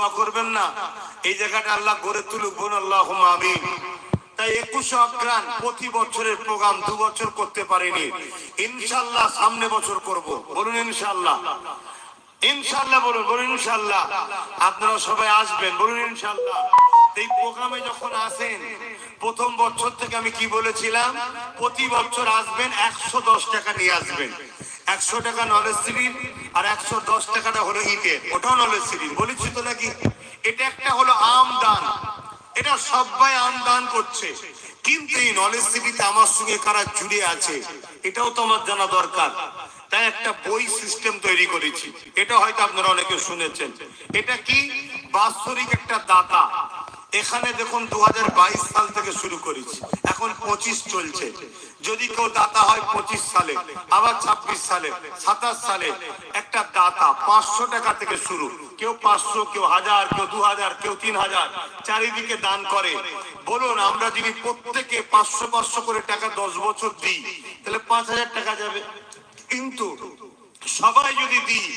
দোয়া করবেন না। এই জায়গাটা আল্লাহ গড়ে তুলুক বোন আল্লাহ আমিন। তাই অগ্রাণ প্রতি বছরের প্রোগ্রাম দু বছর করতে পারিনি। ইনশাল্লাহ সামনে বছর করব। বলুন ইনশাল্লাহ ইনশাল্লাহ বলুন বলুন ইনশাল্লাহ আপনারা সবাই আসবেন, বলুন ইনশাল্লাহ এই প্রোগ্রামে যখন আসেন, প্রথম বছর থেকে আমি কি বলেছিলাম? প্রতি বছর আসবেন একশো দশ টাকা নিয়ে আসবেন। একশো টাকা নলেজ সিরিজ আর একশো দশ টাকাটা হলো ইটের। ওটাও নলেজ সিরিজ বলেছি তো নাকি? এটা একটা হলো আম দান এটা সবাই আমদান করছে। কিন্তু এই নলেজ সিটিতে আমার সঙ্গে কারা জুড়ে আছে, এটাও তো আমার জানা দরকার। তাই একটা বই সিস্টেম তৈরি করেছি। এটা হয়তো আপনারা অনেকে শুনেছেন। এটা কি? বাৎসরিক একটা দাতা। এখানে দেখুন দু হাজার বাইশ সাল থেকে শুরু করেছি। এখন পঁচিশ চলছে। যদি কেউ দাতা হয় পঁচিশ সালে, আবার ছাব্বিশ সালে, সাতাশ সালে, একটা দাতা পাঁচশো টাকা থেকে শুরু। কেউ পাঁচশো, কেউ হাজার, কেউ দু হাজার কেউ তিন হাজার চারিদিকে দান করে। বলুন, আমরা যদি প্রত্যেকে পাঁচশো পাঁচশো করে টাকা দশ বছর দিই, তাহলে পাঁচ হাজার টাকা যাবে। কিন্তু সবাই যদি দিই,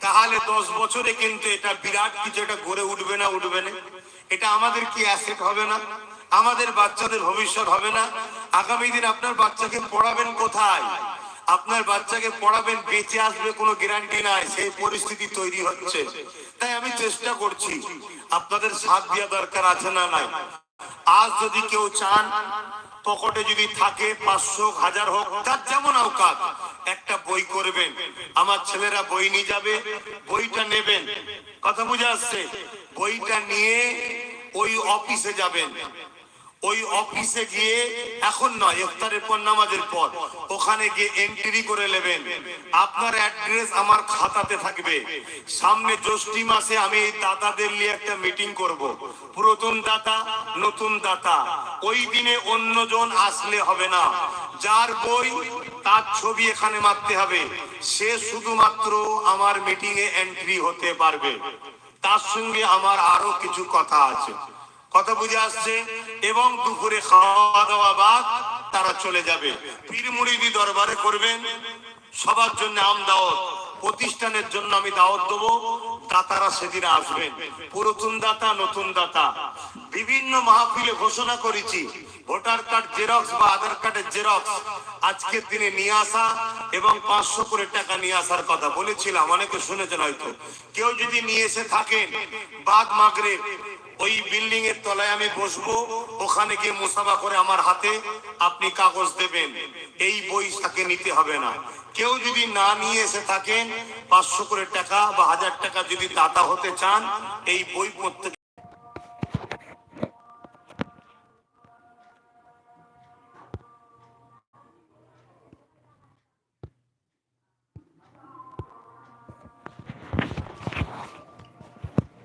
তাহলে দশ বছরে কিন্তু এটা বিরাট কিছু, এটা গড়ে উঠবে না উঠবে না। এটা আমাদের কি অ্যাসেট হবে না? আমাদের বাচ্চাদের ভবিষ্যৎ হবে না? আগামী দিন আপনার বাচ্চাকে পড়াবেন কোথায়? আপনার বাচ্চাকে পড়াবেন, বেঁচে আসবে কোনো গ্যারান্টি নাই, সেই পরিস্থিতি তৈরি হচ্ছে। তাই আমি চেষ্টা করছি, আপনাদের সাথ দেওয়া দরকার আছে না নাই? আজ যদি কেউ চান, পকেটে যদি থাকে, পাঁচশো, হাজার হোক, তার যেমন আওকাত, একটা বই করবেন। আমার ছেলেরা বই নিয়ে যাবে, বইটা নেবেন। কথা বুঝে আসছে? বইটা নিয়ে ওই অফিসে যাবেন। ওই অফিসে গিয়ে এখন নয়, ইফতারের পর, নামাজের পর, ওখানে গিয়ে এন্ট্রি করে নেবেন। আপনার অ্যাড্রেস আমার খাতাতে থাকবে। সামনে জ্যৈষ্ঠী মাসে আমি এই দাতাদের নিয়ে একটা মিটিং করব। পুরাতন দাতা নতুন দাতা ওই দিনে অন্যজন আসলে হবে না। যার বই, তার ছবি এখানে মারতে হবে। সে শুধুমাত্র আমার মিটিং এ এন্ট্রি হতে পারবে। তার সঙ্গে আমার আরও কিছু কথা আছে। কথা বুঝে আসছে এবং দুপুরে খাওয়া দাওয়া বাদ তারা চলে যাবে। পীর মুড়িদি দরবারে করবেন, সবার জন্য আম দাওয়াত, প্রতিষ্ঠানের জন্য আমি দাওয়াত দেবো, দাতারা সেদিন আসবেন। পুরাতন দাতা, নতুন দাতা। বিভিন্ন মাহফিলে ঘোষণা করেছি, ভোটার কার্ড জেরক্স বা আধার কার্ডের জেরক্স আজকের দিনে নিয়ে আসা এবং পাঁচশো করে টাকা নিয়ে আসার কথা বলেছিলাম, অনেকে শুনেছেন হয়তো। কেউ যদি নিয়ে এসে থাকেন, বাদ মাগরে ওই বিল্ডিং এর তলায় আমি বসবো, ওখানে গিয়ে মুসাফা করে আমার হাতে আপনি কাগজ দেবেন। এই বই তাকে নিতে হবে না। কেউ যদি না নিয়ে এসে থাকেন, পাঁচশো করে টাকা বা হাজার টাকা যদি দাতা হতে চান, এই বই প্রত্যেক